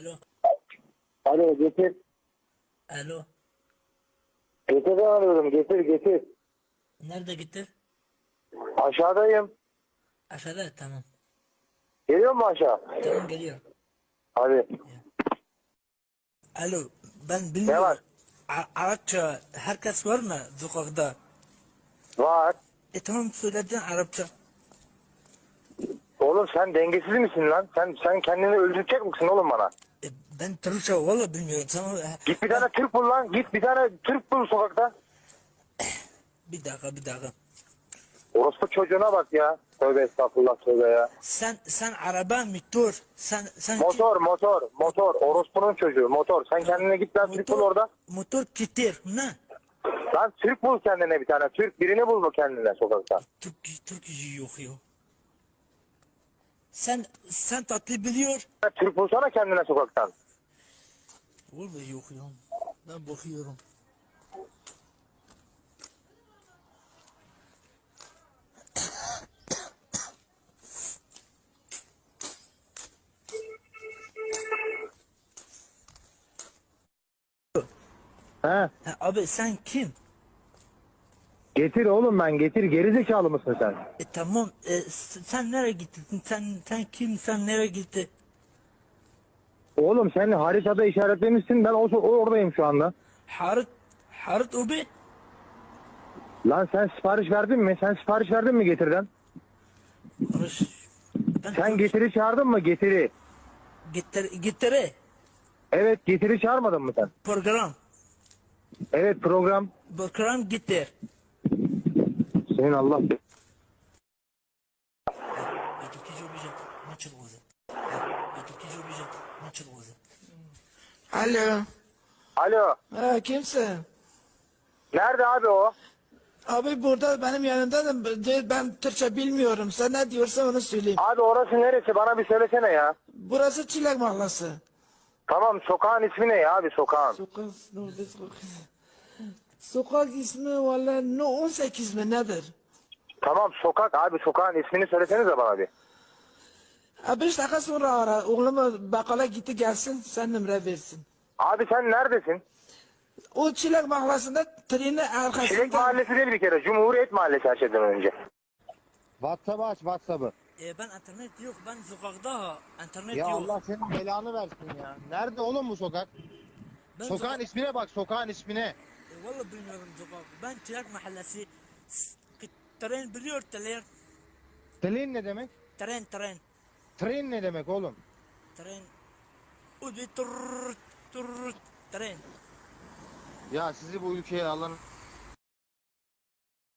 Alo. Alo getir. Alo. Getir'den arıyorum getir getir. Nerede gitti? Aşağıdayım. Aşağıda tamam. Geliyor mu aşağı? Tamam geliyor. Hadi. Alo. Ben bilmiyorum. Ne var? A- Arapça herkes var mı sokakta? Var. E tamam söyledin Arapça. Oğlum sen dengesiz misin lan? Sen sen kendini öldürecek misin oğlum bana? Ben Türkçe valla bilmiyorum. Sana, Git bir tane Türk bul lan. Git bir tane Türk bul sokakta. bir dakika bir dakika. Orospu çocuğuna bak ya. Tövbe estağfurullah tövbe ya. Sen sen araba motor. Sen sen Motor motor motor. Orospunun çocuğu motor. Sen kendine git lan Türk bul orada. Motor kitir. Ne? Lan Türk bul kendine bir tane. Türk birini bul bu kendine sokakta. Türk Türk yok ya. Sen sen tatlı biliyor. Türk bulsana kendine sokaktan. Vallahi ya. Ben bakıyorum. He. Ha, abi sen kim? Getir oğlum ben getir. Gerizekalı mısın sen? E tamam. E, s- sen nereye gittin? Sen sen kim? Sen nereye gitti? Oğlum sen haritada işaretlemişsin. Ben o, o oradayım şu anda. Harit Harit abi. Lan sen sipariş verdin mi? Sen sipariş verdin mi getirden? Barış. Ben Sen getiri çağırdın mı getiri? Getir, getire. Evet getiri çağırmadın mı sen? Program. Evet program. Program getir. Senin Allah Öteki olacak. Maçın olacak. Alo. Alo. Ha, kimsin? Nerede abi o? Abi burada benim yanımda da ben Türkçe bilmiyorum. Sen ne diyorsan onu söyleyeyim. Abi orası neresi? Bana bir söylesene ya. Burası Çilek Mahallası. Tamam sokağın ismi ne ya abi sokağın? Sokak, ne oldu sokak? Sokak ismi valla no 18 mi nedir? Tamam sokak abi sokağın ismini söylesenize bana bir. Ha, beş dakika sonra ara. Oğlumu bakkala gitti gelsin sen numara versin. Abi sen neredesin? O Çilek Mahallesi'nde trenin arkasında. Çilek Mahallesi değil bir kere. Cumhuriyet Mahallesi her şeyden önce. WhatsApp'ı aç WhatsApp'ı. E ben internet yok. Ben sokakta. ha. İnternet Ya yok. Allah senin belanı versin ya. Nerede oğlum bu sokak? Ben Sokağın sokak- ismine bak sokağın ismine. E, Vallahi bilmiyorum sokak. Ben Çilek Mahallesi. Tren biliyor tren. Tren ne demek? Tren tren. Tren ne demek oğlum? Tren. Ubi tur tur tren. Ya sizi bu ülkeye Allah'ın